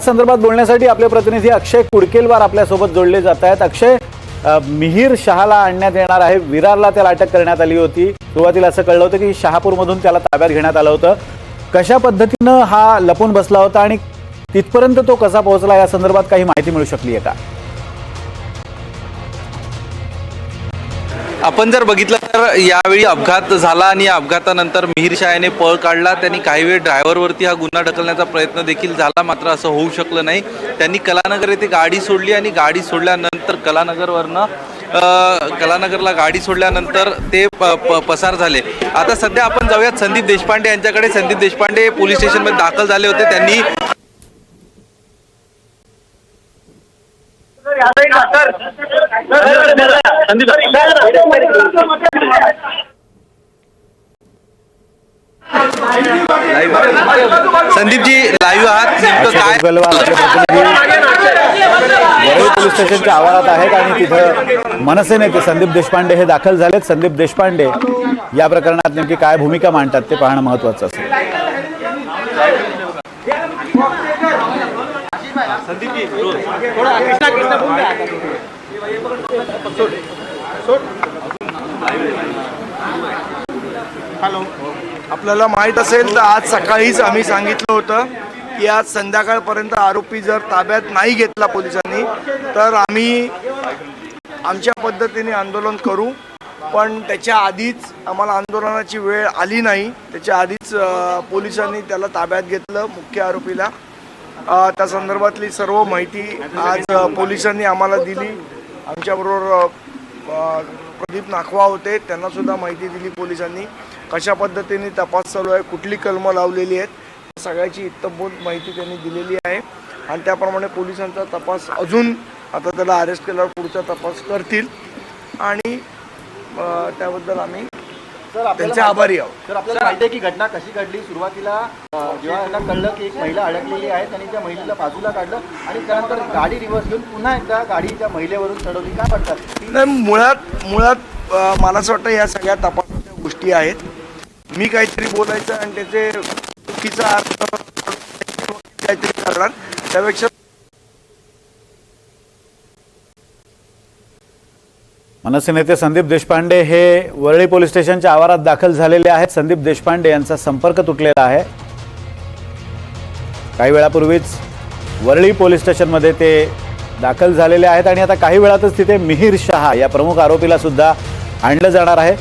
संदर्भात बोलण्यासाठी आपले प्रतिनिधी अक्षय कुडकेलवार आपल्यासोबत जोडले जात आहेत. अक्षय मिहीर शहाला आणण्यात येणार आहे. विरारला त्याला अटक करण्यात आली होती. सुरुवातीला असं कळलं होतं की शहापूरमधून त्याला ताब्यात घेण्यात आलं होतं. कशा पद्धतीनं हा लपून बसला होता आणि तिथपर्यंत तो कसा पोहोचला या संदर्भात काही माहिती मिळू शकली आहे का? आपण जर बघितलं तर यावेळी अपघात झाला आणि अपघातानंतर मिहीर शाह पळ काढला. त्यांनी काही वेळ ड्रायव्हरवरती हा गुन्हा ढकलण्याचा प्रयत्न देखील झाला. मात्र असं होऊ शकलं नाही. त्यांनी कलानगर येथे गाडी सोडली आणि गाडी सोडल्यानंतर कलानगरवरनं कलानगरला गाडी सोडल्यानंतर ते प- प- पसार झाले. आता सध्या आपण जाऊयात. संदीप देशपांडे यांच्याकडे. संदीप देशपांडे पोलीस स्टेशनमध्ये दाखल झाले होते. त्यांनी संदीपजी लाईव्ह आहात. वरळी पोलीस स्टेशनच्या आवारात आहेत आणि तिथं मनसे नेते संदीप देशपांडे हे दाखल झालेत. संदीप देशपांडे या प्रकरणात नेमकी काय भूमिका मांडतात ते पाहणं महत्वाचं असेल. हॅलो. आपल्याला माहीत असेल तर आज सकाळीच आम्ही सांगितलं होतं की आज संध्याकाळपर्यंत आरोपी जर ताब्यात नाही घेतला पोलिसांनी तर आम्ही आमच्या पद्धतीने आंदोलन करू. पण त्याच्या आधीच आम्हाला आंदोलनाची वेळ आली नाही. त्याच्या आधीच पोलिसांनी त्याला ताब्यात घेतलं मुख्य आरोपीला. त्या संदर्भातली सर्व माहिती आज पोलिसांनी आम्हाला दिली. आमच्याबरोबर प्रदीप नाखवा होते. त्यांना सुद्धा माहिती दिली पोलिसांनी. कशा पद्धतीने तपास चालू आहे कुठली कलमं लावलेली आहेत सगळ्याची इत्तमभूत माहिती त्यांनी दिलेली आहे. आणि त्याप्रमाणे पोलिसांचा तपास अजून आता त्याला अरेस्ट केल्यावर पुढचा तपास करतील. आणि त्याबद्दल आम्ही त्यांचे आभारी आहोत. तर आपल्याला माहिती आहे की घटना कशी घडली? सुरुवातीला जेव्हा यांना कळलं की एक महिला अडकलेली आहे त्यांनी त्या महिलेला बाजूला काढलं आणि त्यानंतर गाडी रिव्हर्स घेऊन पुन्हा एकदा गाडी त्या महिलेवरून चढवली. काय वाटतं? नाही मुळात मुळात मला असं वाटतं या सगळ्या तपासाच्या गोष्टी आहेत. मी काहीतरी बोलायचं आणि त्याचे चुकीचा अर्थ काहीतरी करणार. त्यापेक्षा मनसे नेते संदीप देशपांडे हे वरळी पोलीस स्टेशनच्या आवारात दाखल झालेले आहेत. संदीप देशपांडे यांचा संपर्क तुटलेला आहे. काही वेळापूर्वीच वरळी पोलीस स्टेशनमध्ये ते दाखल झालेले आहेत आणि आता काही वेळातच तिथे मिहीर शहा या प्रमुख आरोपीला सुद्धा आणलं जाणार आहे.